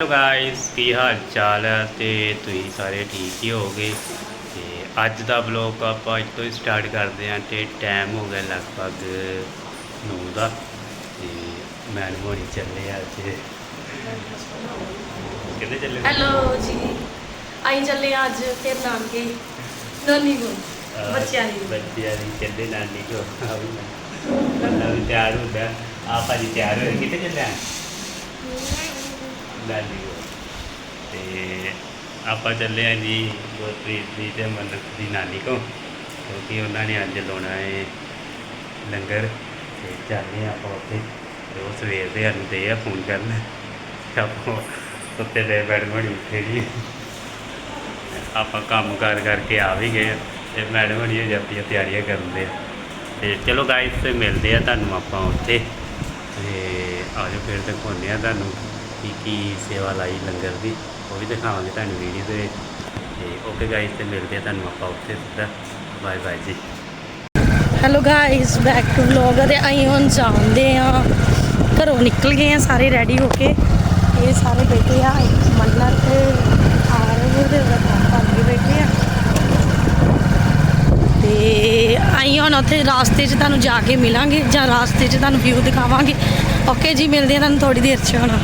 Hello guys ਕੀ ਹਾਲ ਚਾਲ ਹੈ? ਤੇ ਤੁਸੀਂ ਸਾਰੇ ਠੀਕ ਹੀ ਹੋਗੇ ਤੇ ਅੱਜ ਦਾ ਵਲੌਗ ਆਪਾਂ ਅੱਜ ਤੋਂ ਹੀ ਸਟਾਰਟ ਕਰਦੇ ਹਾਂ ਤੇ ਟਾਈਮ ਹੋ ਗਿਆ ਲਗਭਗ 9 ਦਾ। ਤੇ ਮੈਂ ਹੋਣੀ ਚੱਲੇ ਆ ਅੱਜ। ਕਿੱਥੇ ਚੱਲੇ? ਹੈਲੋ ਜੀ। ਆਈ ਚੱਲੇ ਹਾਂ ਅੱਜ ਫਿਰ ਨਾਨਕੇ। ਨਾਨੀ ਕੋਲ ਬੱਚਿਆਂ ਦੀ ਬੱਚਿਆਂ ਦੀ ਚੱਲੇ ਨਾਨੀ ਕੋ ਆ ਵੀ ਮੈਂ ਤਿਆਰ ਹੁੰਦਾ। ਆ ਭਾਜੀ ਤਿਆਰ ਹੋਏ। ਕਿੱਥੇ ਚੱਲੇ? ਆ ਨਾਨੀ ਕੋ ਤੇ ਆਪਾਂ ਚੱਲੇ ਆ ਜੀ ਗੁਰਪ੍ਰੀਤ ਦੀ ਤੇ ਮੰਨਤ ਦੀ ਨਾਨੀ ਕੋ ਕਿਉਂਕਿ ਉਹਨਾਂ ਨੇ ਅੱਜ ਲਾਉਣਾ ਹੈ ਲੰਗਰ ਤੇ ਚੱਲੇ ਆ ਆਪਾਂ ਉੱਥੇ। ਤੇ ਉਹ ਸਵੇਰ ਦੇ ਸਾਨੂੰ ਦੇ ਆ ਫੋਨ ਕਰਨ। ਆਪਾਂ ਉੱਤੇ ਦੇ ਬੈਠ ਬੜੀ ਉੱਠੇ ਜੀ। ਆਪਾਂ ਕੰਮ ਕਾਰ ਕਰਕੇ ਆ ਵੀ ਗਏ ਤੇ ਮੈਡਮ ਹਣੀ ਹੋ ਜਾਂਦੀ ਤਿਆਰੀਆਂ ਕਰਨ ਦੇ ਤੇ ਚਲੋ ਗਾਇਸ ਮਿਲਦੇ ਆ ਤੁਹਾਨੂੰ ਆਪਾਂ ਉੱਥੇ। ਤੇ ਆਜੋ ਫਿਰ ਦਿਖਾਉਂਦੇ ਆ ਤੁਹਾਨੂੰ। ਕੀ ਕੀ ਸੇਵਾ ਲਾਈ ਲੰਗਰ ਦੀ, ਉਹ ਵੀ ਦਿਖਾਵਾਂਗੇ ਤੁਹਾਨੂੰ ਵੀਡੀਓ ਦੇ ਵਿੱਚ। ਤੇ ਓਕੇ ਗਾਇਸ ਤੇ ਮਿਲਦੇ ਆ ਤੁਹਾਨੂੰ ਆਪਾਂ ਉੱਥੇ ਸਿੱਧਾ। ਬਾਏ ਬਾਏ ਜੀ। Hello guys back to vlog ਤੇ ਅਸੀਂ ਹੁਣ ਜਾਂਦੇ ਆ ਘਰੋਂ ਨਿਕਲ ਗਏ ਆ ਸਾਰੇ ਰੈਡੀ ਹੋ ਕੇ। ਇਹ ਸਾਰੇ ਬੈਠੇ ਆ ਮੰਨਤ ਆਰਵ ਦੇ ਪਾਪਾ ਵੀ ਬੈਠੇ ਆ। ਤੇ ਅਸੀਂ ਹੁਣ ਉੱਥੇ ਰਾਸਤੇ 'ਚ ਤੁਹਾਨੂੰ ਜਾ ਕੇ ਮਿਲਾਂਗੇ ਜਾਂ ਰਾਸਤੇ 'ਚ ਤੁਹਾਨੂੰ ਵਿਊ ਦਿਖਾਵਾਂਗੇ। ਓਕੇ ਜੀ, ਮਿਲਦੇ ਆ ਤੁਹਾਨੂੰ ਥੋੜੀ ਦੇਰ 'ਚ ਹੁਣ।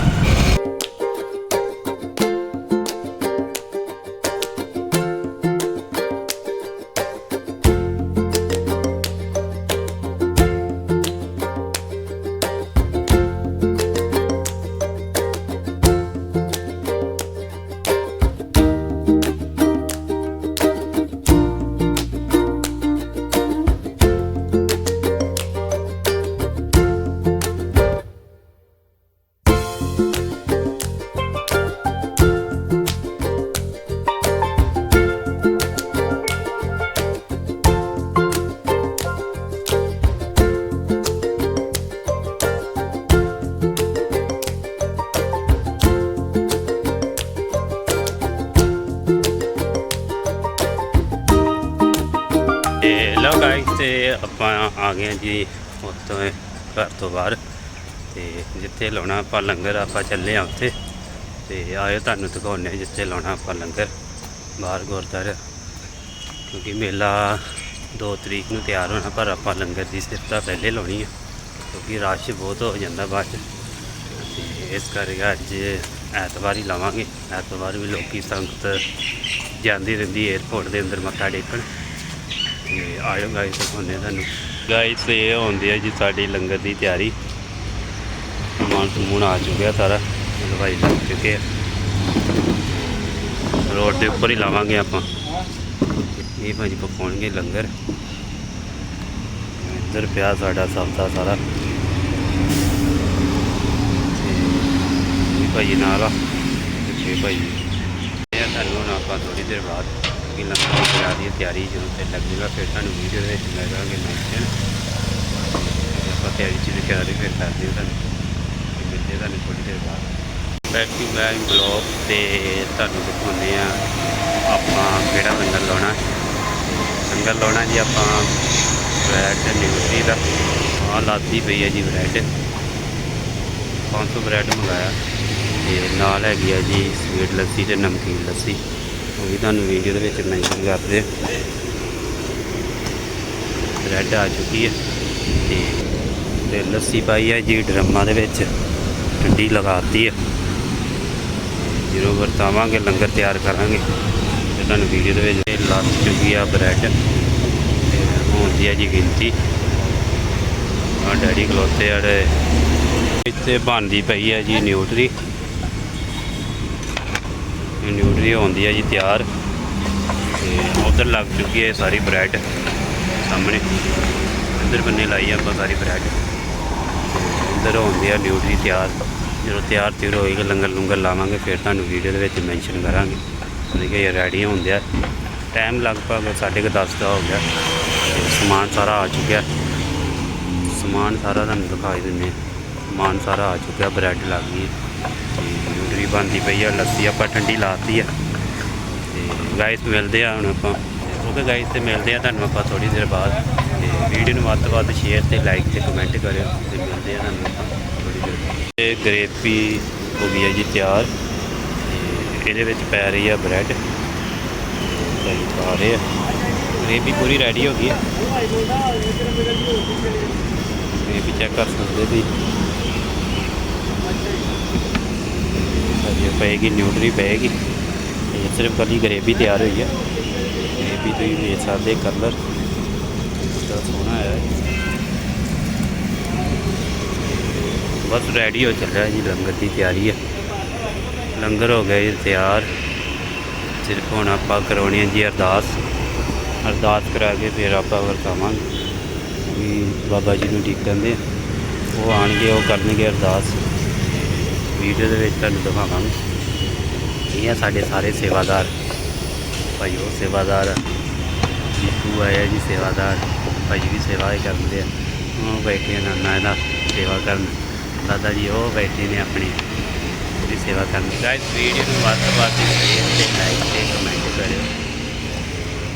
ਤੇ ਆਪਾਂ ਆ ਗਏ ਹਾਂ ਜੀ ਉੱਥੋਂ ਘਰ ਤੋਂ ਬਾਹਰ। ਤੇ ਜਿੱਥੇ ਲਾਉਣਾ ਆਪਾਂ ਲੰਗਰ, ਆਪਾਂ ਚੱਲੇ ਆ ਉੱਥੇ। ਤੇ ਆਇਓ ਤੁਹਾਨੂੰ ਦਿਖਾਉਂਦੇ ਹਾਂ ਜਿੱਥੇ ਲਾਉਣਾ ਆਪਾਂ ਲੰਗਰ, ਬਾਹਰ ਗੁਰਦੁਆਰਾ। ਕਿਉਂਕਿ ਮੇਲਾ 2 ਤਰੀਕ ਨੂੰ ਤਿਆਰ ਹੋਣਾ, ਪਰ ਆਪਾਂ ਲੰਗਰ ਦੀ ਸਿਫਤਾਂ ਪਹਿਲੇ ਲਾਉਣੀ ਹੈ ਕਿਉਂਕਿ ਰਸ਼ ਬਹੁਤ ਹੋ ਜਾਂਦਾ ਬਾਅਦ 'ਚ। ਤੇ ਇਸ ਕਰਕੇ ਅੱਜ ਐਤਵਾਰ ਹੀ ਲਾਵਾਂਗੇ। ਐਤਵਾਰ ਵੀ ਲੋਕੀ ਸੰਗਤ ਜਾਂਦੀ ਰਹਿੰਦੀ ਏਅਰਪੋਰਟ ਦੇ ਅੰਦਰ ਮੱਥਾ ਟੇਕਣ। ਤੇ ਆਇਓ ਗਾਇਸ ਦਿਖਾਉਂਦੇ ਹਾਂ ਤੁਹਾਨੂੰ। ਗਾਇਸ ਇਹ ਹੁੰਦੀ ਹੈ ਜੀ ਸਾਡੀ ਲੰਗਰ ਦੀ ਤਿਆਰੀ। ਸਮਾਨ ਸਮੂਨ ਆ ਚੁੱਕਿਆ ਸਾਰਾ, ਹਲਵਾਈ ਲੱਗ ਚੁੱਕੇ ਆ। ਰੋਡ ਦੇ ਉੱਪਰ ਹੀ ਲਾਵਾਂਗੇ ਆਪਾਂ। ਇਹ ਭਾਜੀ ਪਕਾਉਣਗੇ ਲੰਗਰ। ਇੱਧਰ ਪਿਆ ਸਾਡਾ ਸਭ ਦਾ ਸਾਰਾ ਇਹ ਭਾਜੀ ਨਾਲ ਆ ਇਹ ਭਾਜੀ। ਇਹ ਤੁਹਾਨੂੰ ਹੁਣ ਆਪਾਂ ਥੋੜੀ ਦੇਰ ਬਾਅਦ ਕਿ ਲੰਗਰ ਦੀ ਕਰਾ ਦੀ, ਤਿਆਰੀ ਜਦੋਂ ਤੇ ਲੱਗੇਗਾ, ਫਿਰ ਤੁਹਾਨੂੰ ਵੀਡੀਓ ਦੇ ਵਿੱਚ ਲਗਾਂਗੇ ਮੈਂਸ਼ਨ ਆਪਾਂ ਤਿਆਰੀ ਚ ਲਿਖਿਆ ਦੇ, ਫਿਰ ਕਰਦੇ ਤੁਹਾਨੂੰ। ਤੇ ਮਿਲਦੇ ਤੁਹਾਨੂੰ ਥੋੜੀ ਦੇਰ ਬਾਅਦ। ਬੈਕ ਟੂ ਬੈਕ ਬਲੌਗ ਤੇ ਤੁਹਾਨੂੰ ਦਿਖਾਉਂਦੇ ਆ ਆਪਾਂ ਕਿਹੜਾ ਲੰਗਰ ਲਾਉਣਾ। ਲੰਗਰ ਲਾਉਣਾ ਜੀ ਆਪਾਂ ਬ੍ਰੈਡ ਨਿਊਟਰੀ ਦਾ। ਆਹ ਲਾਤੀ ਪਈ ਹੈ ਜੀ ਬ੍ਰੈਡ 500 ਬ੍ਰੈਡ ਮੰਗਾਇਆ। ਤੇ ਨਾਲ ਹੈਗੀ ਆ ਜੀ ਸਵੀਟ ਲੱਸੀ ਤੇ ਨਮਕੀਨ ਲੱਸੀ। ਉਹ ਵੀ ਤੁਹਾਨੂੰ ਵੀਡੀਓ ਦੇ ਵਿੱਚ ਮੈਂਸ਼ਨ ਕਰਦੇ ਬ੍ਰੈਡ ਆ ਚੁੱਕੀ ਹੈ ਤੇ ਤੇ ਲੱਸੀ ਪਾਈ ਹੈ ਜੀ ਡਰਮਾਂ ਦੇ ਵਿੱਚ। ਠੰਡੀ ਲਗਾਤੀ ਹੈ। ਜਦੋਂ ਵਰਤਾਵਾਂਗੇ, ਲੰਗਰ ਤਿਆਰ ਕਰਾਂਗੇ। ਤੇ ਤੁਹਾਨੂੰ ਵੀਡੀਓ ਦੇ ਵਿੱਚ ਲੱਗ ਚੁੱਕੀ ਆ ਬ੍ਰੈਡ ਤੇ ਹੁੰਦੀ ਹੈ ਜੀ ਗਿਣਤੀ। ਆ ਡੈਡੀ ਖਲੋਤੇ ਆ ਇੱਥੇ ਬਣਦੀ ਪਈ ਹੈ ਜੀ ਨਿਊਟਰੀ। ਨਿਊਟਰੀ ਹੁੰਦੀ ਹੈ ਜੀ ਤਿਆਰ। ਤੇ ਉਧਰ ਲੱਗ ਚੁੱਕੀ ਹੈ ਸਾਰੀ ਬ੍ਰੈਡ ਸਾਹਮਣੇ। ਅੰਦਰ ਬੰਨੇ ਲਾਈ ਆਪਾਂ ਸਾਰੀ ਬ੍ਰੈਡ। ਅੰਦਰ ਹੁੰਦੀ ਹੈ ਨਿਊਟਰੀ ਤਿਆਰ। ਜਦੋਂ ਤਿਆਰ ਤਿਆਰ ਹੋਏਗਾ ਲੰਗਰ ਲੰਗਰ ਲਾਵਾਂਗੇ, ਫਿਰ ਤੁਹਾਨੂੰ ਵੀਡੀਓ ਦੇ ਵਿੱਚ ਮੈਂਸ਼ਨ ਕਰਾਂਗੇ। ਠੀਕ ਇਹ ਰੈਡੀ ਹੁੰਦੇ ਆ। ਟਾਈਮ ਲਗਭਗ 10:30 ਦਾ ਹੋ ਗਿਆ। ਤੇ ਸਮਾਨ ਸਾਰਾ ਆ ਚੁੱਕਿਆ। ਸਮਾਨ ਸਾਰਾ ਤੁਹਾਨੂੰ ਦਿਖਾਈ ਦਿੰਦੇ ਸਮਾਨ ਸਾਰਾ ਆ ਚੁੱਕਿਆ, ਬ੍ਰੈਡ ਲੱਗ ਗਈ। ਬਣਦੀ ਪਈ ਆ, ਲੱਸੀ ਆਪਾਂ ਠੰਡੀ ਲਾਤੀ ਆ। ਤੇ ਗਾਇਸ ਮਿਲਦੇ ਆ ਹੁਣ ਆਪਾਂ। ਓਕੇ ਗਾਇਸ ਤੇ ਮਿਲਦੇ ਆ ਤੁਹਾਨੂੰ ਆਪਾਂ ਥੋੜੀ ਦੇਰ ਬਾਅਦ। ਤੇ ਵੀਡੀਓ ਨੂੰ ਵੱਧ ਤੋਂ ਵੱਧ ਸ਼ੇਅਰ ਤੇ ਲਾਈਕ ਤੇ ਕਮੈਂਟ ਕਰਿਓ ਤੇ ਮਿਲਦੇ ਆ ਤੁਹਾਨੂੰ ਆਪਾਂ ਥੋੜੀ ਦੇਰ ਬਾਅਦ। ਇਹ ਗ੍ਰੇਵੀ ਹੋ ਗਈ ਹੈ ਜੀ ਤਿਆਰ। ਇਹਦੇ ਵਿੱਚ ਪੈ ਰਹੀ ਆ ਬ੍ਰੈਡ ਦਹੀਂ ਪਾ ਰਹੇ ਆ। ਗ੍ਰੇਵੀ ਪੂਰੀ ਰੈਡੀ ਹੋ ਗਈ ਹੈ ਗ੍ਰੇਵੀ ਚੈੱਕ ਕਰ ਸਕਦੇ ਤੁਸੀਂ। ਇਹ ਪਏਗੀ ਨਿਊਟਰੀ ਪਏਗੀ ਇਹ ਸਿਰਫ ਕੱਲੀ ਗਰੇਵੀ ਤਿਆਰ ਹੋਈ ਹੈ। ਗਰੇਵੀ ਤੁਸੀਂ ਵੇਖ ਸਕਦੇ ਕਲਰ। ਤਾਂ ਸੋਹਣਾ ਆਇਆ ਹੈ। ਬਸ ਰੈਡੀ ਹੋ ਚੱਲਿਆ ਜੀ, ਲੰਗਰ ਦੀ ਤਿਆਰੀ ਹੈ। ਲੰਗਰ ਹੋ ਗਿਆ ਜੀ, ਤਿਆਰ। ਸਿਰਫ ਹੁਣ ਆਪਾਂ ਕਰਾਉਣੀ ਹੈ ਜੀ ਅਰਦਾਸ। ਅਰਦਾਸ ਕਰਾ ਕੇ ਫਿਰ ਆਪਾਂ ਵਰਤਾਵਾਂਗੇ ਵੀ ਬਾਬਾ ਜੀ ਨੂੰ ਟਿਕਣ ਦੇ ਉਹ ਆਣਗੇ ਉਹ ਕਰਨਗੇ ਅਰਦਾਸ। ਵੀਡੀਓ ਦੇ ਵਿੱਚ ਤੁਹਾਨੂੰ ਦਿਖਾਵਾਂਗੇ। ਇਹ ਆ ਸਾਡੇ ਸਾਰੇ ਸੇਵਾਦਾਰ। ਭਾਈ ਉਹ ਸੇਵਾਦਾਰ ਆ। ਜੀਤੂ ਆਇਆ ਜੀ ਸੇਵਾਦਾਰ। ਭਾਈ ਵੀ ਸੇਵਾ ਹੀ ਕਰਦੇ ਆ। ਉਹ ਬੈਠੇ ਆ ਨਾਨਾ ਇਹਦਾ ਸੇਵਾ ਕਰਨ। ਦਾਦਾ ਜੀ ਉਹ ਬੈਠੇ ਨੇ ਆਪਣੀ। ਪੂਰੀ ਸੇਵਾ ਕਰਨ। ਗਾਇਸ ਵੀਡੀਓ ਨੂੰ ਵੱਧ ਤੋਂ ਵੱਧ ਸ਼ੇਅਰ ਤੇ ਲਾਈਕ ਤੇ ਕਮੈਂਟ ਕਰਿਓ।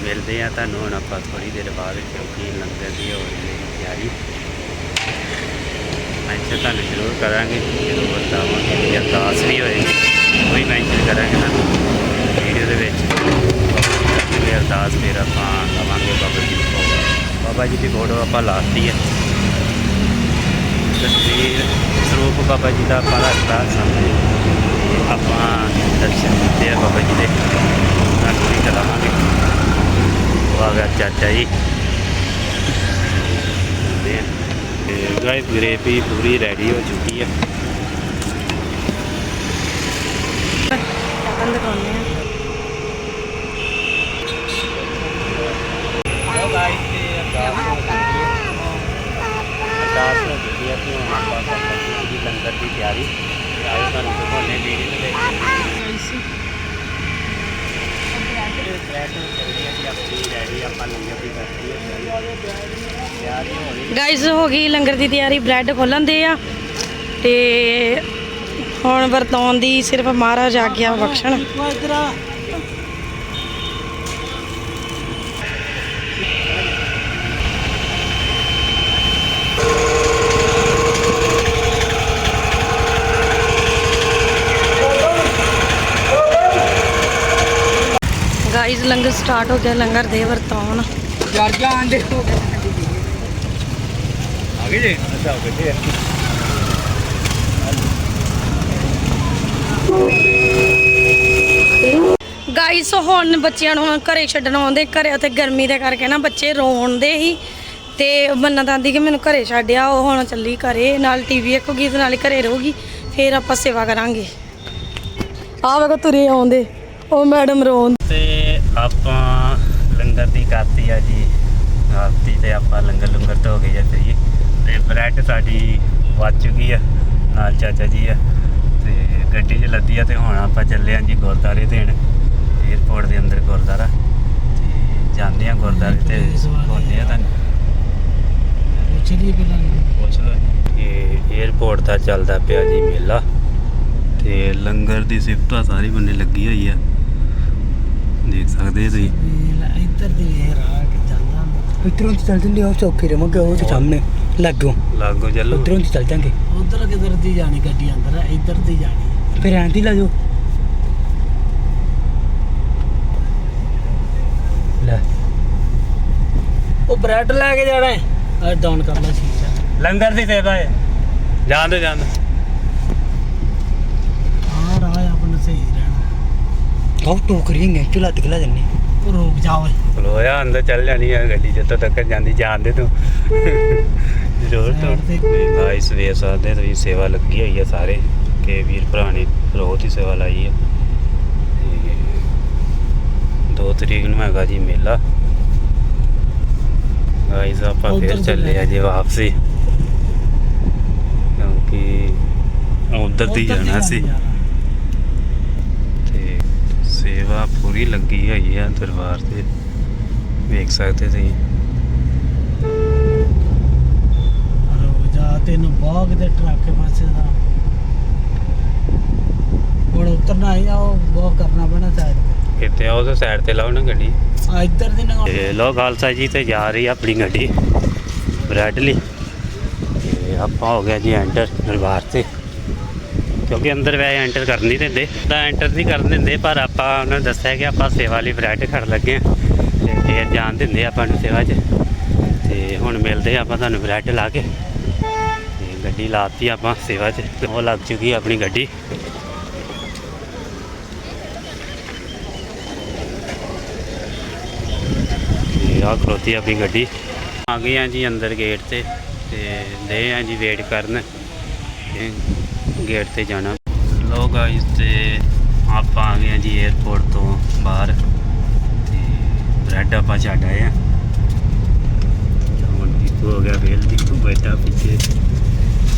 ਮਿਲਦੇ ਆ ਤੁਹਾਨੂੰ ਹੁਣ ਆਪਾਂ ਥੋੜੀ ਦੇਰ ਬਾਅਦ, ਕਿਉਂਕਿ ਲੰਗਰ ਦੀ ਹੋ ਰਹੀ ਹੈ ਤਿਆਰੀ ਮੈਂਸ਼ਨ ਤੁਹਾਨੂੰ ਜ਼ਰੂਰ ਕਰਾਂਗੇ ਜਦੋਂ ਵਰਤਾਵਾਂਗੇ ਵੀ ਅਰਦਾਸ ਵੀ ਹੋਏਗੀ ਉਹ ਵੀ ਮੈਂਸ਼ਨ ਕਰਾਂਗੇ ਤੁਹਾਨੂੰ ਵੀਡੀਓ ਦੇ ਵਿੱਚ। ਕਰਾਂਗੇ ਅਰਦਾਸ ਫਿਰ ਆਪਾਂ ਲਵਾਂਗੇ ਬਾਬਾ ਜੀ ਦੀ ਫੋਟੋ ਬਾਬਾ ਜੀ ਦੀ ਫੋਟੋ ਆਪਾਂ ਲਾਤੀ ਹੈ। ਤਸਵੀਰ ਸਰੂਪ ਬਾਬਾ ਜੀ ਦਾ ਆਪਾਂ ਰੱਖਤਾ ਸਾਹਮਣੇ। ਆਪਾਂ ਦਰਸ਼ਨ ਦਿੱਤੇ ਆ ਬਾਬਾ ਜੀ ਦੇ। ਤੁਹਾਨੂੰ ਵੀ ਕਰਾਵਾਂਗੇ ਉਹ ਆ ਚਾਚਾ ਜੀ। ਗਾਇਸ ਗ੍ਰੇਵੀ ਪੂਰੀ ਰੈਡੀ ਹੋ ਚੁੱਕੀ ਹੈ। ਚਾਹਨ ਦਿਖਾਉਂਦੇ ਆ ਹੋ ਹੈ। ਲੰਗਰ ਦੀ ਤਿਆਰੀ ਆਇਓ ਤੁਹਾਨੂੰ ਦਿਖਾਉਂਦੇ ਵੀਡੀਓ ਦੇ ਵਿੱਚ ਬ੍ਰੈਡ ਚੱਲਦੀ ਹੈ ਜੀ ਆਪਣੀ ਰੈਡੀ ਆਪਾਂ ਲੰਗਰ ਦੀ ਕਰਤੀ ਹੈ ਹੋ। ਰਹੀ ਗਾਇਸ ਹੋ ਗਈ ਲੰਗਰ ਦੀ ਤਿਆਰੀ ਬ੍ਰੈਡ ਖੋਲਣ ਦੇ ਆ। ਤੇ ਹੁਣ ਵਰਤਾਉਣ ਦੀ ਸਿਰਫ ਮਹਾਰਾਜ ਆਗਿਆ ਬਖਸ਼ਣ। ਗਾਇਸ ਲੰਗਰ ਸਟਾਰਟ ਹੋ ਗਿਆ, ਲੰਗਰ ਦੇ ਵਰਤਾਉਣ। ਯਾਰ ਜਾਨ ਦੇਖੋ ਆਗੇ ਜੀ ਅੱਛਾ ਹੋ ਗਏ ਗਾਇਸ ਹੁਣ ਬੱਚਿਆਂ ਨੂੰ ਘਰੇ ਛੱਡਣ ਆਉਂਦੇ ਘਰੇ ਤੇ ਗਰਮੀ ਦੇ ਕਰਕੇ ਨਾ ਬੱਚੇ ਰੋਣਦੇ ਹੀ। ਤੇ ਮੰਨਤ ਆਂਦੀ ਕਿ ਮੈਨੂੰ ਘਰੇ ਛੱਡਿਆ ਉਹ ਹੁਣ ਚੱਲੀ ਘਰੇ ਨਾਲ ਟੀਵੀ ਵੇਖੂਗੀ ਤੇ ਨਾਲੇ ਘਰੇ ਰਹੂਗੀ ਫੇਰ ਆਪਾਂ ਸੇਵਾ ਕਰਾਂਗੇ। ਆ ਵੇਖੋ ਤੁਰੇ ਆਉਂਦੇ ਉਹ ਮੈਡਮ ਰੋਣ ਤੇ ਆਪਾਂ ਲੰਗਰ ਦੀ ਕਰਤੀ ਆ ਜੀ। ਆਰਤੀ ਤੇ ਆਪਾਂ ਲੰਗਰ ਲੰਗਰ ਤੋਂ ਹੋ ਗਏ ਜਾਂ ਤੇ ਬ੍ਰੈਡ ਸਾਡੀ ਵੱਜ ਚੁੱਕੀ ਆ ਨਾਲ ਚਾਚਾ ਜੀ ਆ ਤੇ ਗੱਡੀ 'ਚ ਲੱਦੀ ਆ ਤੇ ਹੁਣ ਆਪਾਂ ਚੱਲੇ ਆਂ ਜੀ ਗੁਰਦਾਰੇ ਦੇਣ 에어ਪੋਰਟ ਦੇ ਅੰਦਰ ਗੁਰਦਾਰਾ ਤੇ ਜਾਂਦੇ ਆ ਗੁਰਦਾਰੇ ਤੇ ਹੋਣੇ ਆ ਤੁਹਾਨੂੰ। ਚਲੀਏ ਪਹਿਲਾਂ ਪੁੱਛ ਇਹ 에어ਪੋਰਟ ਦਾ ਚੱਲਦਾ ਪਿਆ ਜੀ ਮੇਲਾ ਤੇ ਲੰਗਰ ਦੀ ਸਿਫਤਾ ਸਾਰੀ ਬੰਨੇ ਲੱਗੀ ਹੋਈ ਆ। ਦੇਖ ਸਕਦੇ ਤੁਸੀਂ। ਇੱਧਰ ਦੀ ਇਹ ਰਾਹ ਕਿ ਜਾਂਦਾ ਇਧਰੋਂ ਚੱਲ ਜਾਂਦੇ ਆ ਚੌਕੀ ਰਮਗੇ ਉਹ ਸਾਹਮਣੇ। ਲੱਗੋ। ਲਾਗੋ ਚੱਲੋ। ਉਧਰੋਂ ਦੀ ਚੱਲ ਜਾਂਗੇ। ਉਧਰ ਕਿਧਰ ਦੀ ਜਾਣੀ ਗੱਡੀ ਅੰਦਰ? ਹੈ ਇੱਧਰ ਦੀ ਜਾਣੀ। ਫਿਰ ਐਂ ਦੀ ਲਾ ਜਾਓ ਲੈ। ਉਹ ਬ੍ਰੈਡ ਲੈ ਕੇ ਜਾਣਾ ਹੈ। ਆ ਡਾਊਨ ਕਰ ਲੈ ਸ਼ੀਸ਼ਾ ਲੰਗਰ ਦੀ ਸੇਵਾ ਹੈ। ਜਾਣ ਦੇ ਜਾਣ ਦੇ ਹਾਂ ਰਾਹ ਆਪਣਾ ਸਹੀ ਰਹਿਣਾ। ਉਹ ਟੋਕਰੀ ਨੇ ਚਲਾ ਦਿਖਲਾ ਜੰਨੇ ਉਹ ਰੁਕ ਜਾ ਓਏ। ਖਲੋਇਆ ਅੰਦਰ ਚੱਲ ਜਾਣੀ ਹੈ ਗੱਡੀ ਜਿੱਥੋਂ ਤੱਕ ਜਾਂਦੀ ਜਾਣ ਦੇ ਤੂੰ। ਜ਼ਰੂਰ ਤੋਂ। ਗਾਇਸ ਵੇਖ ਸਕਦੇ ਤੁਸੀਂ ਸੇਵਾ ਲੱਗੀ ਹੋਈ ਹੈ ਸਾਰੇ ਕਿ ਵੀਰ ਭਰਾ ਨੇ ਬਹੁਤ ਹੀ ਸੇਵਾ ਲਾਈ ਹੈ 2 ਤਰੀਕ ਨੂੰ ਹੈਗਾ ਜੀ ਮੇਲਾ। ਗਾਇਸ ਆਪਾਂ ਫੇਰ ਦੀ ਚੱਲੇ ਆ। ਜੀ ਵਾਪਸੀ। ਕਿਉਂਕਿ ਉਧਰ ਦੀ ਜਾਣਾ ਸੀ। ਤੇ ਸੇਵਾ ਪੂਰੀ ਲੱਗੀ ਹੋਈ ਹੈ ਦਰਬਾਰ ਤੇ। ਵੇਖ ਸਕਦੇ ਤੁਸੀਂ ਰੁਕ ਜਾ ਦੇ ਟਰੱਕ ਪਾਸੇ ਦਾ। ਹੁਣ ਉਤਰਨਾ ਹੈ ਉਹ ਬਾਗ ਕਰਨਾ ਪੈਣਾ ਸਾਈਡ ਕਿਤੇ ਆ ਉਹਦੇ ਸਾਈਡ ਤੇ ਲਾਓ ਨਾ ਗੱਡੀ। ਤੇ ਆ ਇੱਧਰ ਦੀ ਨਾ ਤੇ ਲੋ ਖਾਲਸਾ ਜੀ ਤੇ ਜਾ ਰਹੀ ਆ ਆਪਣੀ ਗੱਡੀ ਬ੍ਰੈਡਲੀ। ਤੇ ਆਪਾਂ ਹੋ ਗਿਆ ਜੀ ਐਂਟਰ ਦਰਬਾਰ ਤੇ। ਕਿਉਂਕਿ ਅੰਦਰ ਵੈਸੇ ਐਂਟਰ ਕਰ ਨਹੀਂ ਦਿੰਦੇ। ਤਾਂ ਐਂਟਰ ਨਹੀਂ ਕਰਨ ਦਿੰਦੇ ਪਰ ਆਪਾਂ ਉਹਨਾਂ ਨੂੰ ਦੱਸਿਆ ਕਿ ਆਪਾਂ ਸੇਵਾ ਲਈ ਬ੍ਰੈਡ ਖੜ ਲੱਗੇ ਆ। ਤੇ ਫਿਰ ਜਾਣ ਦਿੰਦੇ ਆਪਾਂ ਨੂੰ ਸੇਵਾ 'ਚ। ਤੇ ਹੁਣ ਮਿਲਦੇ ਆਪਾਂ ਤੁਹਾਨੂੰ ਬ੍ਰੈਡ ਲਾ ਕੇ। ਗੱਡੀ ਲਾਤੀ ਆਪਾਂ ਸੇਵਾ 'ਚ, ਉਹ ਲੱਗ ਚੁੱਕੀ ਆਪਣੀ ਗੱਡੀ। ਤੇ ਆ ਖਲੋਤੀ ਆਪਣੀ ਗੱਡੀ। ਆ ਗਏ ਆ ਜੀ ਅੰਦਰ ਗੇਟ ਤੇ ਤੇ ਦੇ ਆ ਜੀ ਵੇਟ ਕਰਨ ਗੇਟ ਤੇ ਜਾਣਾ। ਲੋ ਗਾਇਸ ਤੇ ਆਪਾਂ ਆ ਗਏ ਆ ਜੀ 에어ਪੋਰਟ ਤੋਂ ਬਾਹਰ, ਤੇ ਬ੍ਰੈਡ ਆਪਾਂ ਛੱਡ ਆਏ ਆ। ਹੁਣ ਦੀਪੂ ਹੋ ਗਿਆ, ਵੇਲ ਦੀਪੂ ਬੈਠਾ ਪਿੱਛੇ।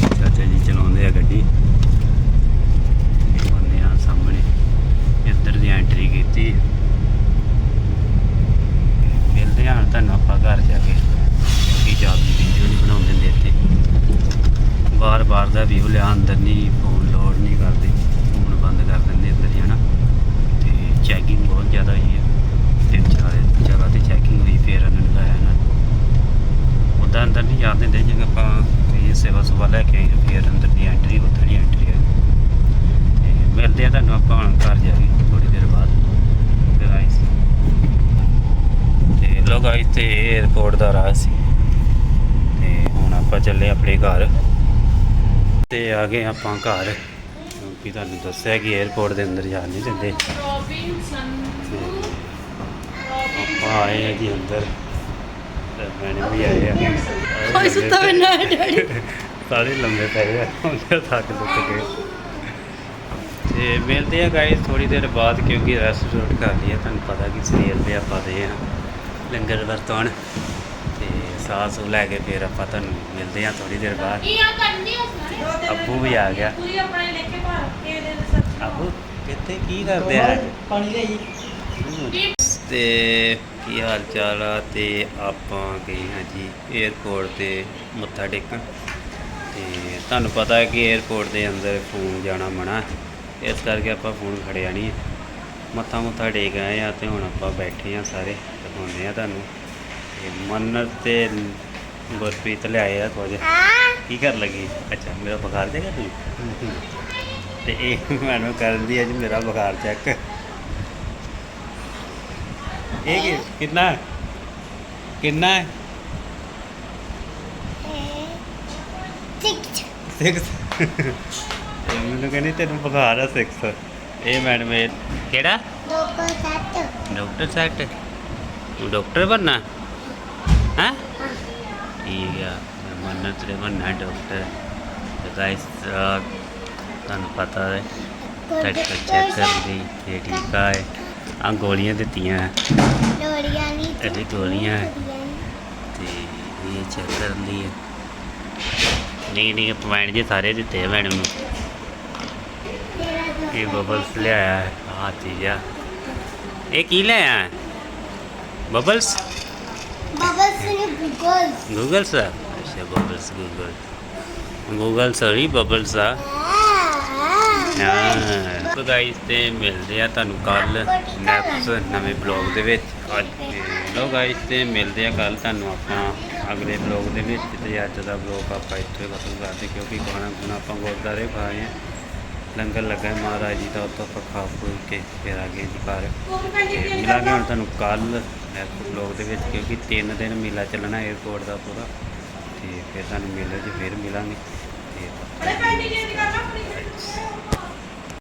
ਚਾਚਾ ਜੀ ਚਲਾਉਂਦੇ ਆ ਗੱਡੀ। ਬੰਦੇ ਆ ਸਾਹਮਣੇ। ਇੱਧਰ ਦੀ ਐਂਟਰੀ ਕੀਤੀ। ਮਿਲਦੇ ਹਾਂ ਤੁਹਾਨੂੰ ਆਪਾਂ ਘਰ ਜਾ ਕੇ ਕੀ ਜਾਬ ਦੀ ਵੀਡੀਓ ਨਹੀਂ ਬਣਾਉਣ ਦਿੰਦੇ ਇੱਥੇ ਬਾਰ-ਬਾਰ ਦਾ ਵੀਊ ਲਿਆ, ਅੰਦਰ ਨਹੀਂ ਫੋਨ ਲੋਡ ਨਹੀਂ ਕਰਦੇ। ਫੋਨ ਬੰਦ ਕਰ ਦਿੰਦੇ ਇੱਧਰ ਹੀ ਹਨਾ ਤੇ ਚੈਕਿੰਗ ਬਹੁਤ ਜ਼ਿਆਦਾ ਹੋਈ ਹੈ ਤਿੰਨ ਚਾਰ ਜਗ੍ਹਾ ਤੇ ਚੈਕਿੰਗ ਹੋਈ, ਫੇਰ ਉਹਨਾਂ ਨੇ ਲਾਇਆ ਇਹਨਾਂ ਨੇ। ਉੱਦਾਂ ਅੰਦਰ ਨਹੀਂ ਜਾਣ ਦਿੰਦੇ ਜੇ ਆਪਾਂ ਦੀ ਸੇਵਾ ਸੁਭਾ ਲੈ ਕੇ ਫਿਰ ਅੰਦਰ ਦੀ ਐਂਟਰੀ ਉੱਧਰ ਦੀ ਐਂਟਰੀ ਹੈ ਤੇ ਮਿਲਦੇ ਆ ਤੁਹਾਨੂੰ ਆਪਾਂ ਹੁਣ ਘਰ ਜਾ ਕੇ ਥੋੜੀ ਦੇਰ ਬਾਅਦ। ਫਿਰ ਆਈ ਸੀ। ਤੇ ਲੋਕ ਆਈ ਤੇ 에어ਪੋਰਟ ਦਾ ਰਾਹ ਸੀ। ਤੇ ਹੁਣ ਆਪਾਂ ਚੱਲੇ ਆਪਣੇ ਘਰ। ਤੇ ਆ ਗਏ ਆਪਾਂ ਘਰ। ਕਿਉਂਕਿ ਤੁਹਾਨੂੰ ਦੱਸਿਆ ਕਿ 에어ਪੋਰਟ ਦੇ ਅੰਦਰ ਜਾਣ ਨਹੀਂ ਦਿੰਦੇ। ਆਪਾਂ ਆਏ ਆ ਜੀ ਅੰਦਰ। ਤੇ ਮੈਨੇ ਵੀ ਆਏ ਆ ਕੋਈ ਸੁੱਤਾ ਵੀ ਨਾ ਡੈਡੀ? ਸਾਰੇ ਲੰਮੇ ਪਏ ਆ ਉਹਦੇ ਥੱਕ ਲੁੱਕ ਗਏ ਤੇ ਮਿਲਦੇ ਆ ਗਾਇਸ ਥੋੜੀ ਦੇਰ ਬਾਅਦ ਕਿਉਂਕਿ ਰੈਸਟੋਰੈਂਟ ਕਰ ਲਿਆ ਤੁਹਾਨੂੰ ਪਤਾ ਕਿ ਸਵੇਰ ਦੇ ਆਪਾਂ ਦੇ ਆ ਲੰਗਰ ਵਰਤਣ ਤੇ ਸਾਹ ਸੂ ਲੈ ਕੇ ਫਿਰ ਆਪਾਂ ਤੁਹਾਨੂੰ ਮਿਲਦੇ ਆ ਥੋੜੀ ਦੇਰ ਬਾਅਦ। ਅੱਬੂ ਵੀ ਆ ਗਿਆ। ਅੱਬੂ ਕਿੱਥੇ ਕੀ ਕਰਦੇ ਆ? ਪਾਣੀ ਲਈ ਤੇ ਕੀ ਹਾਲ ਚਾਲ ਆ? ਤੇ ਆਪਾਂ ਗਏ ਹਾਂ ਜੀ 에어ਪੋਰਟ ਤੇ ਮੱਥਾ ਟੇਕਣ। ਤੇ ਤੁਹਾਨੂੰ ਪਤਾ ਹੈ ਕਿ 에어ਪੋਰਟ ਦੇ ਅੰਦਰ ਫੋਨ ਜਾਣਾ ਮਣਾ ਇਸ ਕਰਕੇ ਆਪਾਂ ਫੋਨ ਖੜਿਆ ਨਹੀਂ ਮੱਥਾ ਮੁੱਥਾ ਟੇਕ ਆਏ ਆ ਤੇ ਹੁਣ ਆਪਾਂ ਬੈਠੇ ਆ ਸਾਰੇ ਦਿਖਾਉਂਦੇ ਆ ਤੁਹਾਨੂੰ। ਤੇ ਮੰਨਰ ਤੇ ਗੁਰਪ੍ਰੀਤ ਲਿਆਏ ਆ ਕੁਝ। ਕੀ ਕਰ ਲੱਗੀ? ਅੱਛਾ ਮੇਰਾ ਬੁਖਾਰ ਦੇਗਾ ਤੂੰ ਤੇ ਇਹ ਮੈਨੂੰ ਕਰਨ ਦੀ ਅੱਜ ਮੇਰਾ ਬੁਖਾਰ ਚੈੱਕ ਇਹ ਕੀ ਕਿੰਨਾ ਹੈ? ਕਿੰਨਾ ਹੈ? 6 ਮੈਨੂੰ ਕਹਿੰਦੀ ਤੈਨੂੰ ਬੁਖਾਰ ਆ 6 ਇਹ ਮੈਡਮ ਇਹ ਕਿਹੜਾ? ਡਾਕਟਰ ਸੈਟ ਡਾਕਟਰ ਬਣਨਾ? ਹੈ? ਠੀਕ ਆ। ਮੰਨਣਾ ਤੇ ਬਣਨਾ ਡਾਕਟਰ ਤੇ ਗਾਇਸ ਤੁਹਾਨੂੰ ਪਤਾ ਹੈ ਟੈਕਟ ਚੈੱਕ ਕਰ ਲਈ ਤੇ ਠੀਕ ਆ। ਆ ਗੋਲੀਆਂ ਦਿੱਤੀਆਂ। ਗੋਲੀਆਂ ਹੈ। ਤੇ ਇਹ ਚੈੱਕ ਕਰਨ ਲਈ ਹੈ। ਨਹੀਂ ਨਹੀਂ ਪੁਆਇੰਟ ਜੇ ਸਾਰੇ ਦਿੱਤੇ ਆ ਮੈਡਮ ਨੂੰ। ਇਹ ਬਬਲਸ ਲਿਆਇਆ ਹੈ ਆਹ ਚੀਜ਼ ਆ। ਇਹ ਕੀ ਲਿਆਇਆ ਹੈ? ਬਬਲਸ? ਗੂਗਲਸ। ਆ? ਅੱਛਾ bubbles goggle. Goggle sorry bubbles ਆ। ਹਾਂ। ਸੋ ਗਾਇਸ ਤੇ ਮਿਲਦੇ ਆ ਤੁਹਾਨੂੰ ਕੱਲ ਨੈਕਸਟ ਨਵੇਂ ਬਲੌਗ ਦੇ ਵਿੱਚ। ਅੱਜ ਲੋ ਗਾਇਸ ਤੇ ਮਿਲਦੇ ਆ ਕੱਲ ਤੁਹਾਨੂੰ ਆਪਾਂ ਅਗਲੇ ਬਲੌਗ ਦੇ ਵਿੱਚ ਤੇ ਅੱਜ ਦਾ ਬਲੌਗ ਆਪਾਂ ਇੱਥੇ ਖਤਮ ਕਰਦੇ ਕਿਉਂਕਿ ਖਾਣਾ ਖੁਣਾ ਆਪਾਂ ਗੁਰਦਾਰੇ ਖਾਏ ਆ। ਲੰਗਰ ਲੱਗਾ ਮਹਾਰਾਜ ਜੀ ਦਾ, ਉੱਥੋਂ ਆਪਾਂ ਖਾ ਖੂ ਕੇ ਫਿਰ ਆ ਗਏ ਜੀ ਘਰ। ਮਿਲਾਂਗੇ ਹੁਣ ਤੁਹਾਨੂੰ ਕੱਲ ਨੈਕਸਟ ਬਲੌਗ ਦੇ ਵਿੱਚ ਕਿਉਂਕਿ ਤਿੰਨ ਦਿਨ ਮੇਲਾ ਚੱਲਣਾ 에어ਪੋਰਟ ਦਾ ਪੂਰਾ। ਤੇ ਫਿਰ ਤੁਹਾਨੂੰ ਮੇਲੇ 'ਚ ਫਿਰ ਮਿਲਾਂਗੇ। ਤੇ